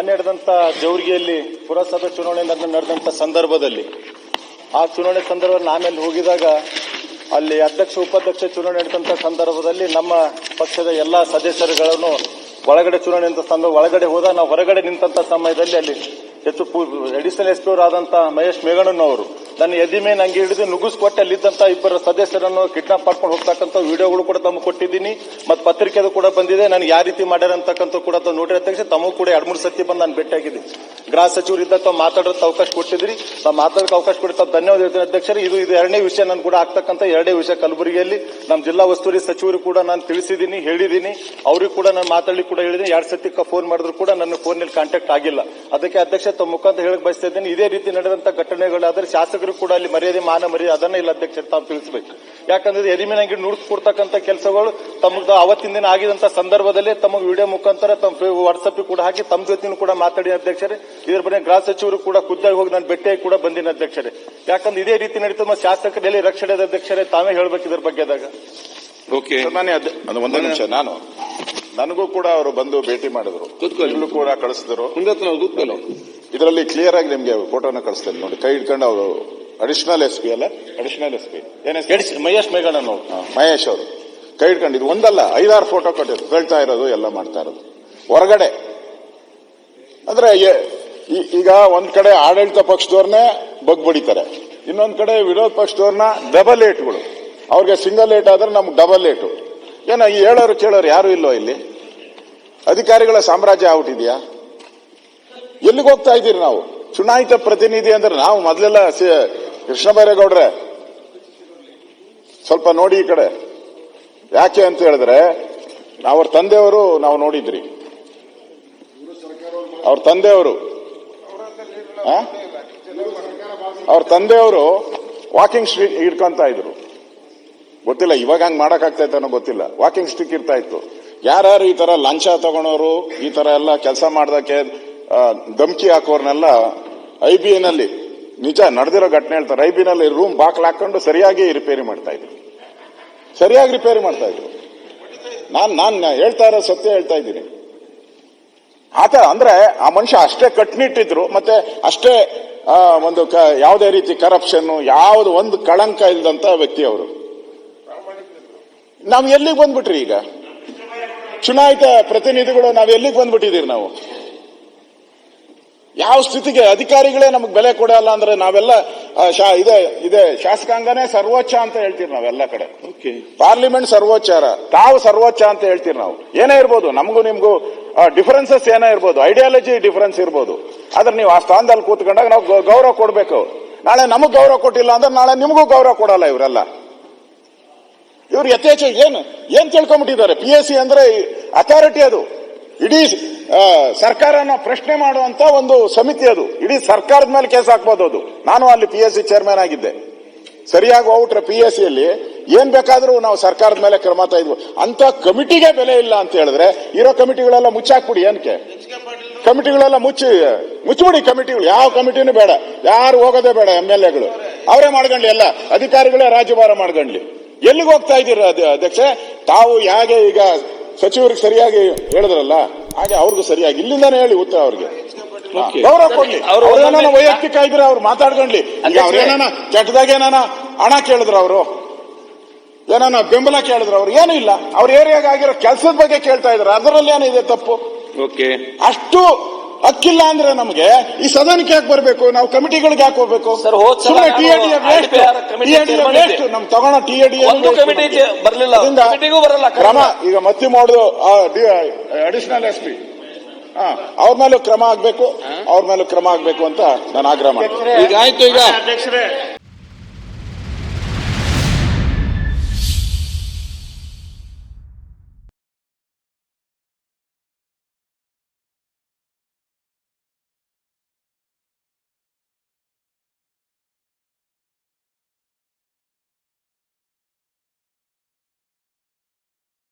ಮೊನ್ನೆ ನಡೆದಂತ ಜೌರ್ಗಿಯಲ್ಲಿ ಪುರಸಭೆ ಚುನಾವಣೆ ನಡೆದಂಥ ಸಂದರ್ಭದಲ್ಲಿ, ಆ ಚುನಾವಣೆ ಸಂದರ್ಭದಲ್ಲಿ ಆಮೇಲೆ ಹೋಗಿದಾಗ ಅಲ್ಲಿ ಅಧ್ಯಕ್ಷ, ಉಪಾಧ್ಯಕ್ಷ ಚುನಾವಣೆ ನಡೆದಂತ ಸಂದರ್ಭದಲ್ಲಿ ನಮ್ಮ ಪಕ್ಷದ ಎಲ್ಲಾ ಸದಸ್ಯರುಗಳನ್ನು ಒಳಗಡೆ ಚುನಾವಣೆ ಸಂದರ್ಭ ಒಳಗಡೆ ಹೋದ ನಾವು ಹೊರಗಡೆ ನಿಂತಂತ ಸಮಯದಲ್ಲಿ ಅಲ್ಲಿ ಹೆಚ್ಚು ಅಡಿಷನಲ್ ಎಸ್ಪಿ ಆದಂತ ಮಹೇಶ್ ಮೇಗಣ್ಣನವರು ನನ್ನ ಎದಿ ಮೇಲೆ ನಂಗೆ ಹಿಡಿದು ನುಗ್ಗಿಸ್ಕೊಟ್ಟು ಅಲ್ಲಿದ್ದಂತ ಇಬ್ಬರು ಸದಸ್ಯರನ್ನು ಕಿಡ್ನಾಪ್ ಮಾಡ್ಕೊಂಡು ಹೋಗ್ತಕ್ಕಂಥ ವಿಡಿಯೋಗಳು ಕೂಡ ತಮಗೆ ಕೊಟ್ಟಿದ್ದೀನಿ. ಮತ್ತು ಪತ್ರಿಕೆದು ಕೂಡ ಬಂದಿದೆ. ನನಗೆ ಯಾವ ರೀತಿ ಮಾಡ್ಯಾರ ಅಂತಕ್ಕಂಥ ಕೂಡ ತಾವು ನೋಡಿರೋ ತಕ್ಷಣ ತಮಗೂ ಕೂಡ ಎರಡು ಮೂರು ಸತಿ ಬಂದು ನಾನು ಭೇಟಿಯಾಗಿದ್ದೀನಿ ಗೃಹ ಸಚಿವರು ಇದ್ದ ತಾವು ಮಾತಾಡೋದಕ್ಕೆ ಅವಕಾಶ ಕೊಟ್ಟಿದ್ರಿ ತಾವು ಮಾತಾಡೋಕೆ ಅವಕಾಶ ಕೊಡಿ ತಾವು ಧನ್ಯವಾದ ಹೇಳ್ತೀನಿ ಅಧ್ಯಕ್ಷರು. ಇದು ಇದು ಎರಡನೇ ವಿಷಯ ನಾನು ಕೂಡ ಆಗ್ತಕ್ಕಂಥ ಎರಡನೇ ವಿಷಯ ಕಲಬುರಗಿಯಲ್ಲಿ. ನಮ್ಮ ಜಿಲ್ಲಾ ಉಸ್ತುವಾರಿ ಸಚಿವರು ಕೂಡ ನಾನು ತಿಳಿಸಿದ್ದೀನಿ, ಹೇಳಿದ್ದೀನಿ. ಅವ್ರಿಗೆ ಕೂಡ ನಾನು ಮಾತಾಡ್ಲಿಕ್ಕೆ ಕೂಡ ಹೇಳಿದ್ದೀನಿ. ಎರಡು ಸತಿ ಫೋನ್ ಮಾಡಿದ್ರು ಕೂಡ ನನ್ನ ಫೋನಲ್ಲಿ ಕಾಂಟ್ಯಾಕ್ಟ್ ಆಗಿಲ್ಲ. ಅದಕ್ಕೆ ಅಧ್ಯಕ್ಷ ತಮ್ಮ ಮುಖಾಂತರ ಹೇಳಕ್ ಬಯಸ್ತಾ ಇದ್ದೀನಿ. ಇದೇ ರೀತಿ ನಡೆದಂತ ಘಟನೆಗಳಾದ್ರೆ ಶಾಸಕರು ಕೂಡ ಅಲ್ಲಿ ಮರ್ಯಾದೆ ಮಾನ ಮರ್ಯಾದೆ ಅದನ್ನ ಇಲ್ಲ ಅಧ್ಯಕ್ಷ ತಾವು ತಿಳಿಸಬೇಕು. ಯಾಕಂದ್ರೆ ಎಲಿಮಿನಾಗಿ ನುಡಿಸ್ ಕೊಡ್ತಕ್ಕಂಥ ಕೆಲಸಗಳು ತಮ್ಮ ಅವತ್ತಿನ ದಿನ ಆಗಿದಂತ ಸಂದರ್ಭದಲ್ಲಿ ತಮ್ಮ ವಿಡಿಯೋ ಮುಖಾಂತರ ತಮ್ಮ ವಾಟ್ಸಪ್ ಕೂಡ ಹಾಕಿ ತಮ್ಮ ಜೊತೆನೂ ಕೂಡ ಮಾತಾಡಿ ಅಧ್ಯಕ್ಷರೇ. ಇದ್ರ ಬಗ್ಗೆ ಗೃಹ ಸಚಿವರು ಕೂಡ ಖುದ್ದಾಗಿ ಹೋಗಿ ನಾನು ಭೇಟಿಯಾಗಿ ಕೂಡ ಬಂದಿನ ಅಧ್ಯಕ್ಷರೇ. ಯಾಕಂದ್ರೆ ಇದೇ ರೀತಿ ನಡೀತದೆ ಮತ್ತು ಶಾಸಕರಲ್ಲಿ ರಕ್ಷಣೆ ಅಧ್ಯಕ್ಷರೇ ತಾವೇ ಹೇಳ್ಬೇಕು ಇದ್ರ ಬಗ್ಗೆದಾಗ ಓಕೆ. ಒಂದೇ ನಿಮಿಷ ನಾನು ನನಗೂ ಕೂಡ ಅವರು ಬಂದು ಭೇಟಿ ಮಾಡಿದ್ರು. ಕೂತ್ಕೊಳ್ಳಿ. ಇಲ್ಲೂ ಕೂಡ ಕಳಿಸಿದ್ರು. ಇದರಲ್ಲಿ ಕ್ಲಿಯರ್ ಆಗಿ ನಿಮ್ಗೆ ಫೋಟೋನ ಕಳಿಸ್ತೇನೆ ನೋಡಿ. ಕೈ ಹಿಡ್ಕೊಂಡು ಅವರು ಅಡಿಷನಲ್ ಎಸ್ ಪಿ ಅಲ್ಲ? ಅಡಿಷನಲ್ ಎಸ್ ಪಿ ಏನೇ ಮಹೇಶ್ ಮೇಘಣ್ಣನವರು ಮಹೇಶ್ ಅವರು. ಕೈ ಹಿಡ್ಕೊಂಡಿದ್ದು ಒಂದಲ್ಲ ಐದಾರು ಫೋಟೋ ಕೊಟ್ಟಿದ್ರು. ಹೇಳ್ತಾ ಇರೋದು ಎಲ್ಲ ಮಾಡ್ತಾ ಇರೋದು. ಹೊರಗಡೆ. ಅಂದ್ರೆ ಈಗ ಒಂದ್ ಕಡೆ ಆಡಳಿತ ಪಕ್ಷದವ್ರನ್ನೇ ಬಗ್ ಬಡಿತಾರೆ. ಇನ್ನೊಂದ್ ಕಡೆ ವಿರೋಧ ಪಕ್ಷದವ್ರನ್ನ ಡಬಲ್ ಏಟ್ಗಳು ಅವ್ರಿಗೆ ಸಿಂಗಲ್ ಏಟ್ ಆದ್ರೆ ನಮ್ಗೆ ಡಬಲ್ ಏಟು ಏನ ಈ ಹೇಳೋರು ಕೇಳೋರು ಯಾರು ಇಲ್ಲೋ ಇಲ್ಲಿ? ಅಧಿಕಾರಿಗಳ ಸಾಮ್ರಾಜ್ಯ ಆಗ್ಬಿಟ್ಟಿದ್ಯಾ? ಎಲ್ಲಿಗೆ ಹೋಗ್ತಾ ಇದ್ದೀರಿ ನಾವು? ಚುನಾಯಿತ ಪ್ರತಿನಿಧಿ ಅಂದ್ರೆ ನಾವು ಮೊದಲೆಲ್ಲ ಕೃಷ್ಣ ಬೈರೇಗೌಡ್ರೆ ಸ್ವಲ್ಪ ನೋಡಿ ಈ ಕಡೆ. ಯಾಕೆ ಅಂತ ಹೇಳಿದ್ರೆ, ಅವ್ರ ತಂದೆಯವರು ನಾವು ನೋಡಿದ್ರಿ. ಅವ್ರ ತಂದೆಯವರು? ಅವ್ರ ತಂದೆಯವರು ವಾಕಿಂಗ್ ಸ್ಟಿಕ್ ಹಿಡ್ಕೊಂತ ಇದ್ರು. ಗೊತ್ತಿಲ್ಲ, ಇವಾಗ ಹಂಗೆ ಮಾಡಕ್ ಆಗ್ತಾ ಅನ್ನೋ ಗೊತ್ತಿಲ್ಲ. ವಾಕಿಂಗ್ ಸ್ಟಿಕ್ ಇರ್ತಾ ಇತ್ತು. ಯಾರ್ಯಾರು ಈ ತರ ಲಂಚ ತಗೊಳೋರು, ಈ ತರ ಎಲ್ಲ ಕೆಲಸ ಮಾಡ್ದಕ್ಕೆ ಧಮಕಿ ಹಾಕೋರ್ನೆಲ್ಲ ಐ ಬಿ ನಲ್ಲಿ ನಿಜ ನಡೆದಿರೋ ಘಟನೆ ಹೇಳ್ತಾರೆ, ರೈಬಿನಲ್ಲಿ ರೂಮ್ ಬಾಕ್ಲ್ ಹಾಕೊಂಡು ಸರಿಯಾಗಿ ರಿಪೇರಿ ಮಾಡ್ತಾ ಇದ್ರು. ಸರಿಯಾಗಿ ರಿಪೇರಿ ಮಾಡ್ತಾ ಇದ್ರು. ನಾನು ನಾನು ಹೇಳ್ತಾ ಇರೋ ಸತ್ಯ ಹೇಳ್ತಾ ಇದ್ದೀನಿ. ಆತ ಅಂದ್ರೆ ಆ ಮನುಷ್ಯ ಅಷ್ಟೇ ಕಟ್ನಿಟ್ಟಿದ್ರು, ಮತ್ತೆ ಅಷ್ಟೇ ಒಂದು ಯಾವುದೇ ರೀತಿ ಕರಪ್ಷನ್ ಯಾವ್ದು ಒಂದು ಕಳಂಕ ಇಲ್ಲದಂತ ವ್ಯಕ್ತಿ ಅವರು. ನಾವು ಎಲ್ಲಿಗೆ ಬಂದ್ಬಿಟ್ರಿ ಈಗ? ಚುನಾಯಿತ ಪ್ರತಿನಿಧಿಗಳು ನಾವು ಎಲ್ಲಿಗೆ ಬಂದ್ಬಿಟ್ಟಿದ್ದೀರಿ ನಾವು? ಯಾವ ಸ್ಥಿತಿಗೆ ಅಧಿಕಾರಿಗಳೇ ನಮಗೆ ಬೆಲೆ ಕೊಡಲ್ಲ ಅಂದ್ರೆ ನಾವೆಲ್ಲ ಇದೆ ಇದೆ ಶಾಸಕಾಂಗನೇ ಸರ್ವೋಚ್ಚ ಅಂತ ಹೇಳ್ತೀವಿ ನಾವೆಲ್ಲ ಕಡೆ. ಓಕೆ. ಪಾರ್ಲಿಮೆಂಟ್ ಸರ್ವೋಚ್ಚಾರ ತಾವು ಸರ್ವೋಚ್ಚ ಅಂತ ಹೇಳ್ತೀವಿ ನಾವು. ಏನೇ ಇರ್ಬೋದು ನಮಗೂ ನಿಮ್ಗೂ ಡಿಫರೆನ್ಸಸ್ ಏನೇ ಇರ್ಬೋದು ಐಡಿಯಾಲಜಿ ಡಿಫರೆನ್ಸ್ ಇರ್ಬೋದು. ಆದ್ರೆ ನೀವು ಆ ಸ್ಥಾನದಲ್ಲಿ ಕೂತ್ಕೊಂಡಾಗ ನಾವು ಗೌರವ ಕೊಡಬೇಕು. ನಾಳೆ ನಮಗ್ ಗೌರವ ಕೊಟ್ಟಿಲ್ಲ ಅಂದ್ರೆ ನಾಳೆ ನಿಮಗೂ ಗೌರವ ಕೊಡಲ್ಲ ಇವರೆಲ್ಲ. ಇವ್ರು ಯಥೇಚ್ಛ ಏನು ಏನ್ ತಿಳ್ಕೊಂಬಿಟ್ಟಿದ್ದಾರೆ ಪಿ ಎಸ್ ಸಿ ಅಂದ್ರೆ ಅಥಾರಿಟಿ ಅದು. ಇಡೀ ಸರ್ಕಾರನ ಪ್ರಶ್ನೆ ಮಾಡುವಂತ ಒಂದು ಸಮಿತಿ ಅದು. ಇಡೀ ಸರ್ಕಾರದ ಮೇಲೆ ಕೇಸ್ ಹಾಕ್ಬೋದು ಅದು. ನಾನು ಅಲ್ಲಿ ಪಿ ಎಸ್ ಸಿ ಚೇರ್ಮನ್ ಆಗಿದ್ದೆ. ಸರಿಯಾಗಿ ಹೋಗ್ಬಿಟ್ರೆ ಪಿ ಎಸ್ ಸಿಯಲ್ಲಿ ಏನ್ ಬೇಕಾದರೂ ನಾವು ಸರ್ಕಾರದ ಮೇಲೆ ಕ್ರಮ ತಾಯಿದ್ವು ಅಂತ ಕಮಿಟಿಗೆ ಬೆಲೆ ಇಲ್ಲ ಅಂತ ಹೇಳಿದ್ರೆ ಇರೋ ಕಮಿಟಿಗಳೆಲ್ಲ ಮುಚ್ಚಾಕ್ಬಿಡಿ ಏನಕ್ಕೆ? ಕಮಿಟಿಗಳೆಲ್ಲ ಮುಚ್ಚಿ ಮುಚ್ಚಿಬಿಡಿ ಕಮಿಟಿಗಳು. ಯಾವ ಕಮಿಟಿನೂ ಬೇಡ. ಯಾರು ಹೋಗೋದೇ ಬೇಡ ಎಂ ಎಲ್ ಎಗಳು ಅವರೇ ಮಾಡ್ಕೊಂಡ್ಲಿ ಎಲ್ಲ. ಅಧಿಕಾರಿಗಳೇ ರಾಜ್ಯಭಾರ ಮಾಡ್ಕೊಂಡ್ಲಿ ಎಲ್ಲಿಗೆ ಹೋಗ್ತಾ ಇದ್ದೀರ ಅಧ್ಯಕ್ಷ? ತಾವು ಹೇಗೆ ಈಗ ಸಚಿವರಿಗೆ ಸರಿಯಾಗಿ ಹೇಳಿದ್ರಲ್ಲ? ಹಾಗೆ ಅವ್ರಿಗೂ ಸರಿಯಾಗಿ. ಇಲ್ಲಿಂದಾನೇ ಹೇಳಿ ಉತ್ತರ ಅವ್ರಿಗೆ. ಗೌರವ ಕೊಡ್ಲಿ ಅವ್ರು ಅವ್ರು ಏನಾನ ಒಂದೊಂದೇ- ವೈಯಕ್ತಿಕ ಇದ್ರೆ ಅವ್ರು ಮಾತಾಡ್ಕೊಂಡ್ಲಿ. ಅವ್ರೇನ ಅವ್ರು ಏನಾನ ಕೆಟ್ಟದಾಗ ಏನಾನ ಹಣ ಕೇಳಿದ್ರು ಅವರು ಏನಾನ ಬೆಂಬಲ ಕೇಳಿದ್ರು ಅವ್ರು ಏನೂ ಇಲ್ಲ. ಅವ್ರ ಏರಿಯಾಗ ಆಗಿರೋ ಕೆಲಸದ ಬಗ್ಗೆ ಕೇಳ್ತಾ ಇದ್ರು. ಅದರಲ್ಲಿ ಏನಿದೆ ತಪ್ಪು? ಓಕೆ ಅಷ್ಟು ಹಕ್ಕಿಲ್ಲ ಅಂದ್ರೆ ನಮಗೆ ಈ ಸದನಕ್ಕೆ ಯಾಕೆ ಬರಬೇಕು? ನಾವು ಕಮಿಟಿಗಳಿಗೆ ಯಾಕೆ ಹೋಗ್ಬೇಕು? ಸರ್, ಹೋದ್ ಸಲ ಸುಮ್ಮನೆ ಟಿ ಎ ನಾನು chairman ಇದ್ದೆ. ನಮ್ ತಗೊಳ್ಳೋ ಟಿ ಎ ಡಿ ಒಂದು committee ಬರ್ಲಿಲ್ಲ. committeeಗೂ ಬರಲ್ಲ ಕ್ರಮ. ಈಗ ಮತ್ತೆ ಮಾಡುದು ಅಡಿಷನಲ್ ಎಸ್ ಪಿ ಅವ್ರ ಮೇಲೂ ಕ್ರಮ ಆಗ್ಬೇಕು ಅವ್ರ ಮೇಲೂ ಕ್ರಮ ಆಗ್ಬೇಕು ಅಂತ ನಾನು ಆಗ್ರಹ ಮಾಡ್ತೀನಿ. ಈಗ ಆಯ್ತು ಈಗ.